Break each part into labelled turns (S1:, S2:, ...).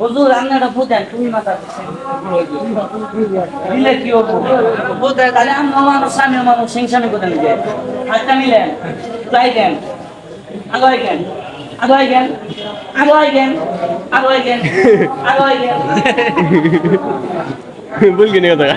S1: হুজুর, রান্নাটা ফুটেন, তুমি মাথা দিলে কি ফুটে তাহলে আমরা মানুষ স্বামী মানুষ হিংসামি করে নিবে হাতটা নিলেন প্লাই দেন আগাই গেন আগাই গেন আগাই গেন আগাই গেন
S2: ভুল কিনে কথা।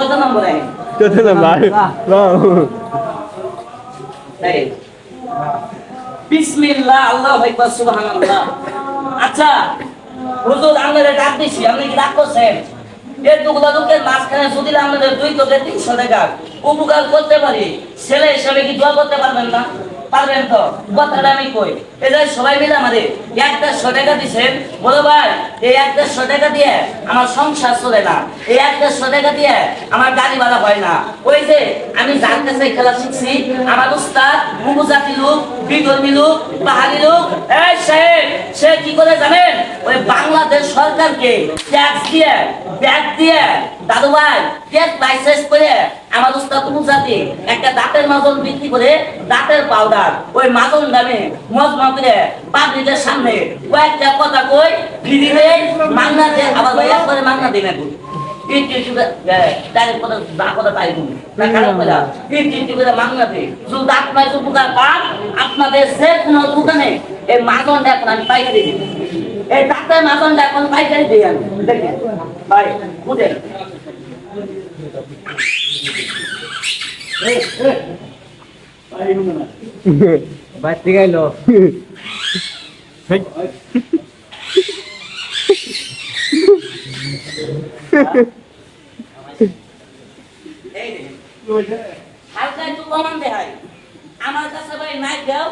S1: কত নম্বর আই
S2: কত নাম্বার
S1: বিসমিল্লাহ আল্লাহু সুবহানাল্লাহ। আচ্ছা হুজুর আমরা ডাক দিছি আপনি কি ডাক করছেন? এর দুগুলা দুঃখের মাঝখানে যদি আমাদের দুই তোকে তিনশো টাকা উপকার করতে পারি ছেলে হিসাবে কি দোয়া করতে পারবেন না? পারবেন তো? কথাটা আমি কই? এই যে সবাই মিলে আমাদের এক দেড়শো টাকা দিচ্ছেন বলো ভাই, এই এক দেড়শো টাকা দিয়ে আমার সংসার চলে না। এই এক দেড়শো টাকা দিয়ে আমার গাড়ি ভাড়া হয় না। ওই যে আমি যার কাছে খেলা শিখছি, আমার উস্তাদ উপজাতি লোক, বিধর্মী লোক, পাহাড়ি লোক, এই সাহেব সে কি করে জানেন ওই বাংলাদেশ সরকারকে ট্যাক্স দিয়ে ব্যাগ দিয়ে দাদু ভাই ট্যাক্স লাইসেন্স করে আমার উস্তাদ উপজাতি একটা দাঁতের মাজন বিক্রি করে দাঁতের পাউডার ওই মাজন দামে মজমা করে পাবলিকের সামনে কয়েকটা কথা কই ফিরি দেয় মাংনা দেয় আবার ওই একবারে মাংনা দেয় না কই। ইট ইট করে, এ, direct কথা, যা কথা তাই বলি। না খারাপ কথা। ইট ইট করে মাংনা দেয়। যদি আপনার উপকার পান, আপনাদের যে কোনো দোকানে এই মাজনটা এখন আমি পাইকারি এই দাঁতের মাজনটা এখন পাইকারি দিই আমি দেখেন ভাই বুঝেন?
S3: বাড়তে গেল
S1: এই দেখেন। হালকা একটু প্রমাণ দেখাই আমার কাছে ভাই নাই দেও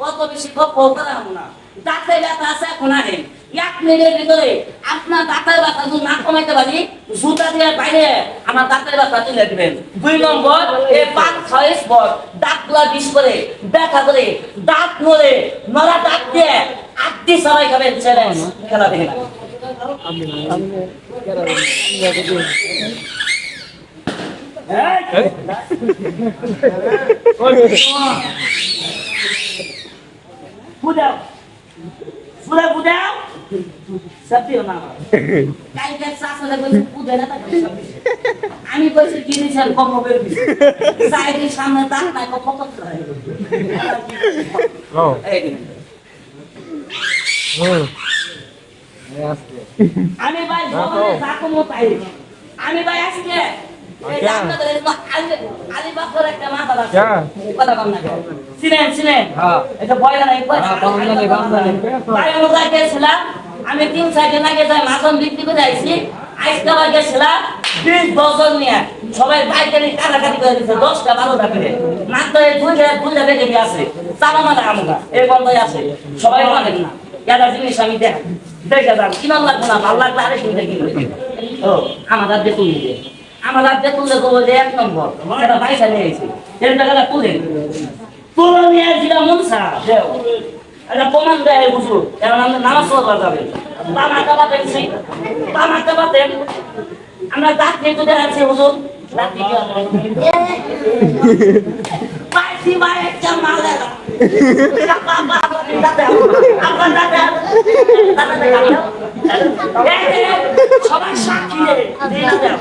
S1: অত বেশি গপ্প করা হব না। দাঁতে ব্যথা আছে এখন আহে এক মিনিটের ভিতরে আপনার দাঁতের ব্যথা যদি না কমাইতে পারি জুতা দিয়ে বাইরে আমার দাঁতের ব্যথা তুলে দিবেন। দুই নম্বর এই পাঁচ ছয় স্পট দাঁতগুলা বিষ করে ব্যথা করে দাঁত নড়ে নড়া দাঁত দিয়ে আটটি সবাই খাবেন চ্যালেঞ্জ খেলা দেখে। বুঝাও। সুরে বুঝাও। কইছে আমি কইছি জিনিসের কম হবে সাইডের সামনে তাক নাই কত কত আমি ভাই ভবনে যাকমো তাই। আমি ভাই আজকে না কেন?
S3: হ্যাঁ।
S1: গেছিলাম, আমি তিন সাইডে নাকি যাই মাখন বিক্রি করে আইছি। আজকে আবার গেছিলাম বিশ বছর নিয়ে। সবাই পাইকারি কাটাকাটি করে দিচ্ছে দশটা বারোটা করে। মাত্র এই দুইটা দুইটা বেগে আছে চালা মাথা আমরা এই বন্ধই আছে সবাই মানে না এটা জিনিস আমি দেখ দেখে যান। কিমান লাগবে না? ভালো লাগলে আরেক দুইটা কিনবে ও আমার আর বেতন দিবে বেতন দেখব যে এক নম্বর। এটা পয়সা নিয়ে আইছি এর টাকাটা তুলে। তুলে নিয়ে আইছিলাম মনসা এটা প্রমাণ দেয় বুঝু এখন আমরা নামাজ পড়বা যাবে। বাম হাতে বাতেছি বাম হাতে বাতেন আমরা দাঁত নিয়ে তো দেখাচ্ছি হুজুর। দাঁত নিয়ে পাইছি ভাই একটা মালেরা। সবাই সাক্ষী রে। এই হুজুর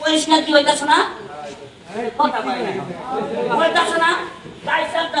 S1: পরিষ্কার কি হইতাছে না কথা কয় না হইতাছে না গাই সাপটা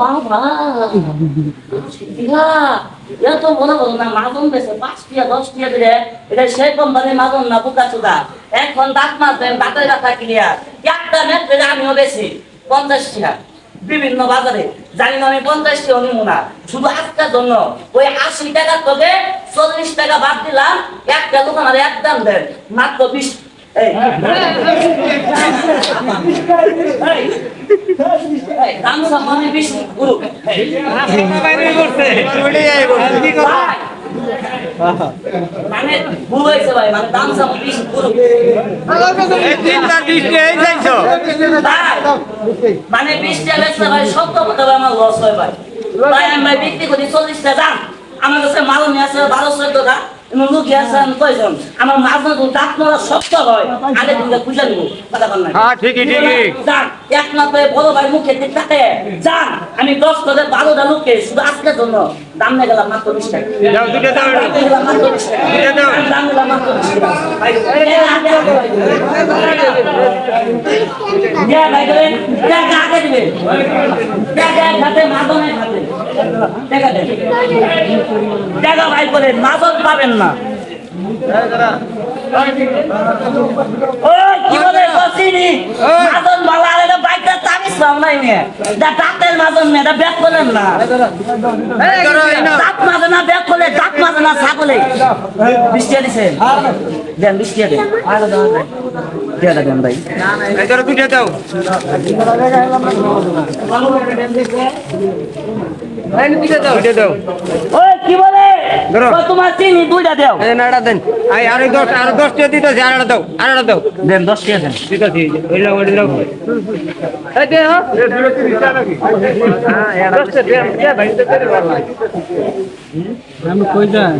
S1: বাবা তো না বেছে পাঁচ টিয়া দশ টিয়া দিলে এটা সেই কোম্পানির মাদন না এখন দাঁত দাঁতের ক্লিয়ার একটা মেট আমিও বেশি পঞ্চাশ টিয়া বিভিন্ন বাজারে, জানি না আমি পঞ্চাশ টিয়া শুধু আজকের জন্য, ওই আশি টাকা তোকে চল্লিশ টাকা বাদ দিলাম, একটা দোকান আর এক দাম দেন, মাত্র বিশ দাম সম্মানে বিশ গুরু মানে ভুল হয়েছে ভাই মানে দাম সাম বিশ গুরু মানে বিশ টাকা বেচলে ভাই সত্য কথা ভাই আমার লস হয় ভাই ভাই আমি ভাই বিক্রি করি চল্লিশ দাম আমার কাছে মাল নিয়ে আসে বারো চোদ্দ টাকা লোক আছে আমি কয়জন? আমার মাছ দাঁত মারা শক্ত হয়। আগে তুমি খুঁজে নিবো কথা
S2: ঠিকই, ঠিকই।
S1: এক ধরে বড় ভাই মুখে দিক থাকে। যান আমি দশ করে বারোটা লোককে শুধু আজকের জন্য দাম নিয়ে গেলাম মাত্র বিশ টাকা। দাম নিলাম মাত্র বিশ ভাই, করে টাকা আগে দিবে। খাতে মাদনে খাতে টাকা দেন। টাকা ভাই করে মাদন পাবেন না। ওই কি বলে বসিনি মাদন পাও নাই নে। দা টাটের মাদন নে এটা ব্যাক করেন না। দাঁত মাঝে না ব্যাক করলে দাঁত মাঝে না ছাগলে বৃষ্টি দিছে দেন বৃষ্টি দেন দেন দেন ভাই।
S2: দুটো দাও। দুটো দাও।
S1: ওই কি বলে?
S2: ধরো।
S1: তোমার চিনি দুইটা দাও।
S2: এই নাড়া দেন। আই আরও দশ আরও দশটা দিতেছি আরও দাও আরও দাও।
S1: দেন দশ টাকা দেন।
S2: দিতেছি ওই লাও ওই লাও এই দে হ্যাঁ।
S3: আমি কই যাই?